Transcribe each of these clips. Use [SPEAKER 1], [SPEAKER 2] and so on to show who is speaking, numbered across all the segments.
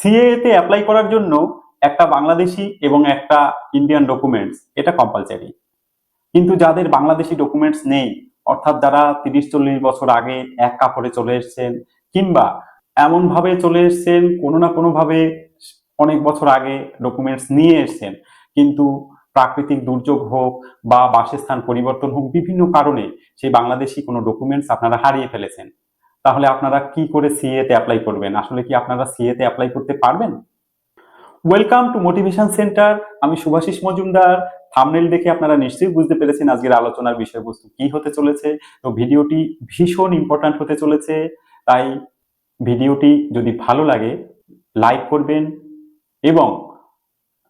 [SPEAKER 1] সিএতে apply করার জন্য একটা বাংলাদেশি এবং একটা ইন্ডিয়ান ডকুমেন্টস এটা কম্পালসারি কিন্তু যাদের বাংলাদেশি ডকুমেন্টস নেই, অর্থাৎ যারা তিরিশ চল্লিশ বছর আগে এক কাপড়ে চলে এসেছেন, কিংবা এমন ভাবে চলে এসেছেন, কোনো না কোনো ভাবে অনেক বছর আগে ডকুমেন্টস নিয়ে এসেছেন, কিন্তু প্রাকৃতিক দুর্যোগ হোক বা বাসস্থান পরিবর্তন হোক, বিভিন্ন কারণে সেই বাংলাদেশি কোনো ডকুমেন্টস আপনারা হারিয়ে ফেলেছেন। তাহলে আপনারা কি করে সিএ তে অ্যাপ্লাই করবেন? আসলে কি আপনারা সিএ তে অ্যাপ্লাই করতে পারবেন? ওয়েলকাম টু মোটিভেশন সেন্টার আমি শুভাশিস মজুমদার। থামনেল দেখে আপনারা নিশ্চয়ই বুঝতে পেরেছেন আজকের আলোচনার বিষয়বস্তু কি হতে চলেছে। তো ভিডিওটি ভীষণ ইম্পর্ট্যান্ট হতে চলেছে। তাই ভিডিওটি যদি ভালো লাগে লাইক করবেন এবং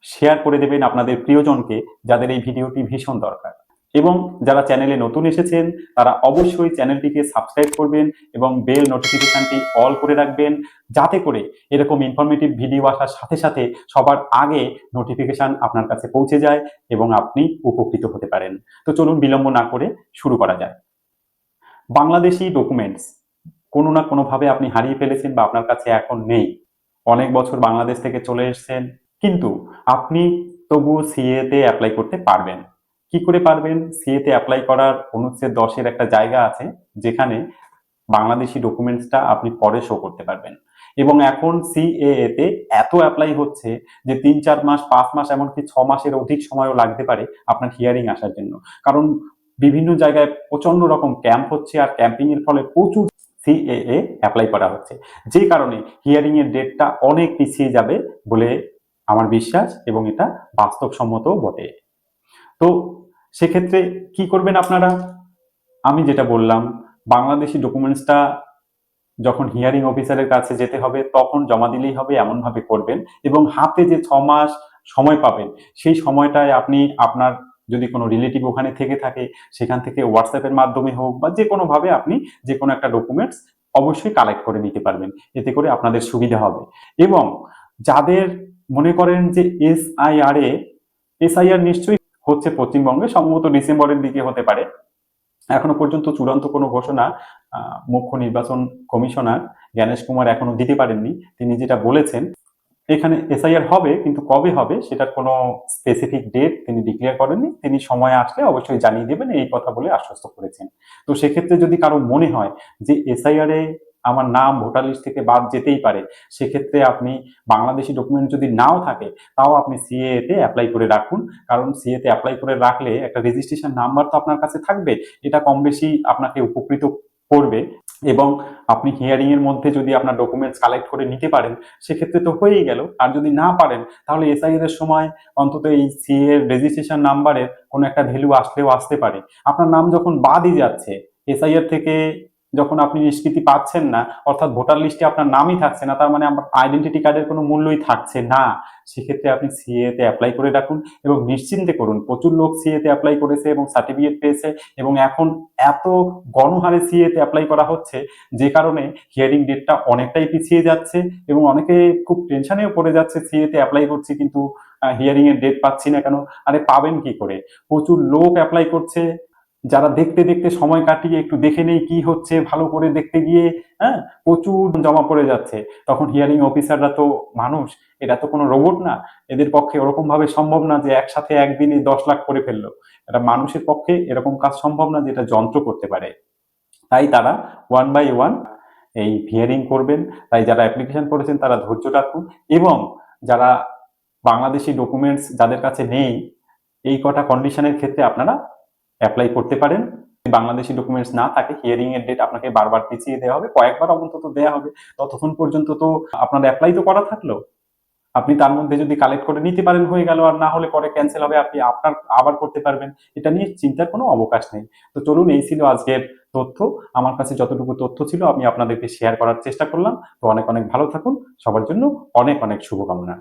[SPEAKER 1] শেয়ার করে দেবেন আপনাদের প্রিয়জনকে, যাদের এই ভিডিওটি ভীষণ দরকার। এবং যারা চ্যানেলে নতুন এসেছেন, তারা অবশ্যই চ্যানেলটিকে সাবস্ক্রাইব করবেন এবং বেল নোটিফিকেশনটি অল করে রাখবেন যাতে করে এরকম ইনফরমেটিভ ভিডিও আসার সাথে সাথে সবার আগে নোটিফিকেশন আপনার কাছে পৌঁছে যায় এবং আপনি উপকৃত হতে পারেন। তো চলুন বিলম্ব না করে শুরু করা যায় বাংলাদেশি ডকুমেন্টস কোনো না কোনোভাবে আপনি হারিয়ে ফেলেছেন বা আপনার কাছে এখন নেই। অনেক বছর বাংলাদেশ থেকে চলে এসেছেন, কিন্তু আপনি তবুও সিএ তে অ্যাপ্লাই করতে পারবেন। কি করে পারবেন? সিএ তে অ্যাপ্লাই করার অনুচ্ছেদ দশের একটা জায়গা আছে, যেখানে বাংলাদেশি ডকুমেন্টসটা আপনি পরে শো করতে পারবেন। এবং এখন সিএএ তে এত অ্যাপ্লাই হচ্ছে যে তিন, চার মাস, পাঁচ মাস, এমনকি ছ মাসের অধিক সময়ও লাগতে পারে আপনার হিয়ারিং আসার জন্য। কারণ বিভিন্ন জায়গায় প্রচণ্ড রকম ক্যাম্প হচ্ছে আর ক্যাম্পিং এর ফলে প্রচুর সিএএ অ্যাপ্লাই করা হচ্ছে। যে কারণে হিয়ারিং এর ডেটটা অনেক পিছিয়ে যাবে বলে আমার বিশ্বাস এবং এটা বাস্তবসম্মত বটে। তো সেক্ষেত্রে কি করবেন আপনারা? আমি যেটা বললাম, বাংলাদেশি ডকুমেন্টসটা যখন হিয়ারিং অফিসারের কাছে যেতে হবে, তখন জমা দিলেই হবে, এমনভাবে করবেন এবং হাতে যে ছ মাস সময় পাবেন, সেই সময়টায় আপনি আপনার যদি কোনো রিলেটিভ ওখানে থেকে থাকে, সেখান থেকে হোয়াটসঅ্যাপের মাধ্যমে হোক বা যে কোনোভাবে আপনি যে কোনো একটা ডকুমেন্টস অবশ্যই কালেক্ট করে নিতে পারবেন। এতে করে আপনাদের সুবিধা হবে। এবং যাদের মনে করেন যে এসআইআর এ এসআইআর নিশ্চয়ই হচ্ছে পশ্চিমবঙ্গে, সম্ভবত ডিসেম্বরের দিকে হতে পারে। এখনও পর্যন্ত চূড়ান্ত কোনো ঘোষণা মুখ্য নির্বাচন কমিশনার জ্ঞানেশ কুমার এখনও দিতে পারেননি। তিনি যেটা বলেছেন, এখানে এসআইআর হবে, কিন্তু কবে হবে সেটার কোনো স্পেসিফিক ডেট তিনি ডিক্লেয়ার করেননি। তিনি সময় আসলে অবশ্যই জানিয়ে দেবেন, এই কথা বলে আশ্বস্ত করেছেন। তো সেক্ষেত্রে যদি কারও মনে হয় যে এসআইআর এ আমার নাম ভোটার লিস্ট থেকে বাদ যেতেই পারে। সেক্ষেত্রে আপনি বাংলাদেশি ডকুমেন্ট যদি নাও থাকে, তাও আপনি সিএ তে অ্যাপ্লাই করে রাখুন। কারণ সিএ তে অ্যাপ্লাই করে রাখলে একটা রেজিস্ট্রেশন নাম্বার তো আপনার কাছে থাকবে, এটা কম বেশি আপনাকে উপকৃত করবে। এবং আপনি হিয়ারিং এর মধ্যে যদি আপনার ডকুমেন্টস কালেক্ট করে নিতে পারেন, সেক্ষেত্রে তো হয়েই গেল। আর যদি না পারেন, তাহলে এসআইআর এর সময় অন্তত এই সিএ এর রেজিস্ট্রেশন নাম্বারের কোনো একটা ভ্যালু আসলেও আসতে পারে। আপনার নাম যখন বাদই যাচ্ছে এসআইআর থেকে যখন আপনি নিষ্কৃতি পাচ্ছেন না, অর্থাৎ ভোটার লিস্টে আপনার নামই থাকছে না, তার মানে আমার আইডেন্টিটি কার্ডের কোনো মূল্যই থাকছে না। সেক্ষেত্রে আপনি সিএ তে অ্যাপ্লাই করে রাখুন এবং নিশ্চিন্তে করুন। প্রচুর লোক সিএ তে অ্যাপ্লাই করেছে এবং সার্টিফিকেট পেয়েছে এবং এখন এত গণহারে সিএ তে অ্যাপ্লাই করা হচ্ছে যে কারণে হিয়ারিং ডেটটা অনেকটাই পিছিয়ে যাচ্ছে এবং অনেকে খুব টেনশনেও পড়ে যাচ্ছে সিএতে অ্যাপ্লাই করছি কিন্তু হিয়ারিং এর ডেট পাচ্ছি না কেন? আরে পাবেন কি করে? প্রচুর লোক অ্যাপ্লাই করছে যারা দেখতে দেখতে সময় কাটিয়ে একটু দেখে নেই কি হচ্ছে, ভালো করে দেখতে গিয়ে হ্যাঁ প্রচুর জমা পড়ে যাচ্ছে। তখন হিয়ারিং অফিসাররা তো মানুষ এটা তো কোনো রোবট না। এদের পক্ষে ওরকম ভাবে সম্ভব না যে একসাথে একদিনে দশ লাখ করে ফেলল। এটা মানুষের পক্ষে এরকম কাজ সম্ভব না যেটা যন্ত্র করতে পারে। তাই তারা ওয়ান বাই ওয়ান এই হিয়ারিং করবেন। তাই যারা অ্যাপ্লিকেশন করেছেন তারা ধৈর্য রাখুন। এবং যারা বাংলাদেশি ডকুমেন্টস যাদের কাছে নেই, এই কটা কন্ডিশনের ক্ষেত্রে আপনারা অ্যাপ্লাই করতে পারেন। বাংলাদেশি ডকুমেন্টস না থাকে হিয়ারিং এর ডেট আপনাকে বারবার পিছিয়ে দেওয়া হবে, কয়েকবার অন্তত দেওয়া হবে। ততক্ষণ পর্যন্ত তো আপনার অ্যাপ্লাই তো করা থাকল। আপনি তার মধ্যে যদি কালেক্ট করে নিতে পারেন হয়ে গেল, আর না হলে পরে ক্যান্সেল হবে, আপনি আপনার আবার করতে পারবেন। এটা নিয়ে চিন্তার কোনো অবকাশ নেই। তো চলুন, এই ছিল আজকের তথ্য। আমার কাছে যতটুকু তথ্য ছিল, আমি আপনাদেরকে শেয়ার করার চেষ্টা করলাম। তো অনেক অনেক ভালো থাকুন। সবার জন্য অনেক অনেক শুভকামনা।